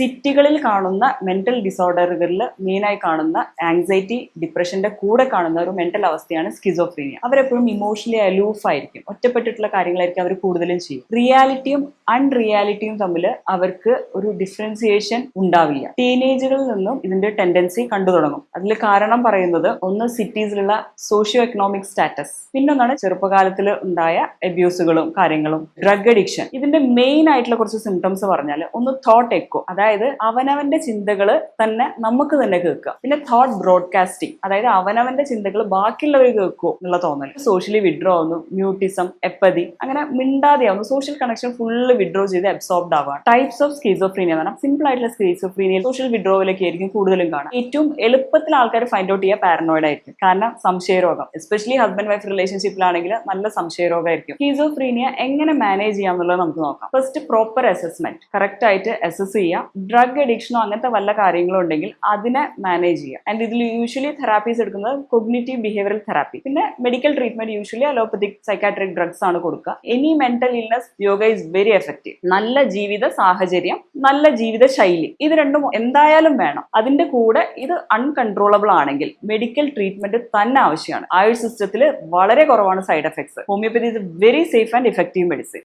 സിറ്റികളിൽ കാണുന്ന മെന്റൽ ഡിസോർഡറുകളിൽ മെയിനായി കാണുന്ന ആങ്സൈറ്റി ഡിപ്രഷന്റെ കൂടെ കാണുന്ന ഒരു മെന്റൽ അവസ്ഥയാണ് സ്കിസോഫ്രീനിയ അവരെപ്പോഴും ഇമോഷണലി അലൂഫ് ആയിരിക്കും. ഒറ്റപ്പെട്ടിട്ടുള്ള കാര്യങ്ങളായിരിക്കും അവർ കൂടുതലും ചെയ്യും. റിയാലിറ്റിയും അൺറിയാലിറ്റിയും തമ്മിൽ അവർക്ക് ഒരു ഡിഫറൻസിയേഷൻ ഉണ്ടാവില്ല. ടീനേജുകളിൽ നിന്നും ഇതിന്റെ ടെൻഡൻസി കണ്ടു തുടങ്ങും. അതിൽ കാരണം പറയുന്നത് ഒന്ന് സിറ്റീസിലുള്ള സോഷ്യോ എക്കണോമിക് സ്റ്റാറ്റസ് പിന്നൊന്നാണ് ചെറുപ്പകാലത്തിൽ ഉണ്ടായ അബ്യൂസുകളും കാര്യങ്ങളും. ഡ്രഗ് അഡിക്ഷൻ ഇതിന്റെ മെയിൻ ആയിട്ടുള്ള കുറച്ച് സിംറ്റംസ് പറഞ്ഞാൽ ഒന്ന് തോട്ട് എക്കോ അതായത് അവനവന്റെ ചിന്തകൾ തന്നെ നമുക്ക് തന്നെ കേൾക്കുക പിന്നെ തോട്ട് ബ്രോഡ്കാസ്റ്റിംഗ് അതായത് അവനവന്റെ ചിന്തകൾ ബാക്കിയുള്ളവർ കേൾക്കുമോ എന്നുള്ള തോന്നൽ സോഷ്യലി വിഡ്രോ ആവുന്നു മ്യൂട്ടിസം എപ്പതി അങ്ങനെ മിണ്ടാതെയാവുന്നു. സോഷ്യൽ കണക്ഷൻ ഫുള്ള് വിഡ്രോ ചെയ്ത് അബ്സോർബ്ഡ് ആവാണ് ടൈപ്സ് ഓഫ് സ്കീസോഫ്രീനിയ എന്ന് പറഞ്ഞാൽ സിമ്പിൾ ആയിട്ടുള്ള സ്കീസോഫ്രീനിയ സോഷ്യൽ വിഡ്രോയിലൊക്കെ ആയിരിക്കും കൂടുതലും കാണാം ഏറ്റവും എളുപ്പത്തിൽ ആൾക്കാർ ഫൈൻഡ് ഔട്ട് ചെയ്യാൻ പാരനോയിഡ് ആയിരിക്കും. കാരണം സംശയരോഗം എസ്പെഷ്യലി ഹസ്ബൻഡ് വൈഫ് റിലേഷൻഷിപ്പിലാണെങ്കിൽ നല്ല സംശയരോഗമായിരിക്കും സ്കീസോഫ്രീനിയ എങ്ങനെ മാനേജ് ചെയ്യാം എന്നുള്ളത് നമുക്ക് നോക്കാം. ഫസ്റ്റ് പ്രോപ്പർ അസസ്മെന്റ് കറക്റ്റ് ആയിട്ട് അസസ് ചെയ്യുക. ഡ്രഗ് അഡിക്ഷനോ അങ്ങനത്തെ വല്ല കാര്യങ്ങളോ ഉണ്ടെങ്കിൽ അതിനെ മാനേജ് ചെയ്യുക. ആൻഡ് ഇതിൽ യൂഷ്വലി തെറാപ്പീസ് എടുക്കുന്നത് കൊഗ്നിറ്റീവ് ബിഹേവിയറൽ തെറാപ്പി പിന്നെ medical treatment usually allopathic psychiatric drugs ആണ് കൊടുക്കുക. Any mental illness yoga is very effective നല്ല ജീവിത സാഹചര്യം നല്ല ജീവിത ശൈലി ഇത് രണ്ടും എന്തായാലും വേണം. അതിന്റെ കൂടെ ഇത് അൺകൺട്രോളബിൾ ആണെങ്കിൽ മെഡിക്കൽ ട്രീറ്റ്മെന്റ് തന്നെ ആവശ്യമാണ്. ആയുഷ് സിസ്റ്റത്തിൽ വളരെ കുറവാണ് side effects homeopathy is very safe and effective medicine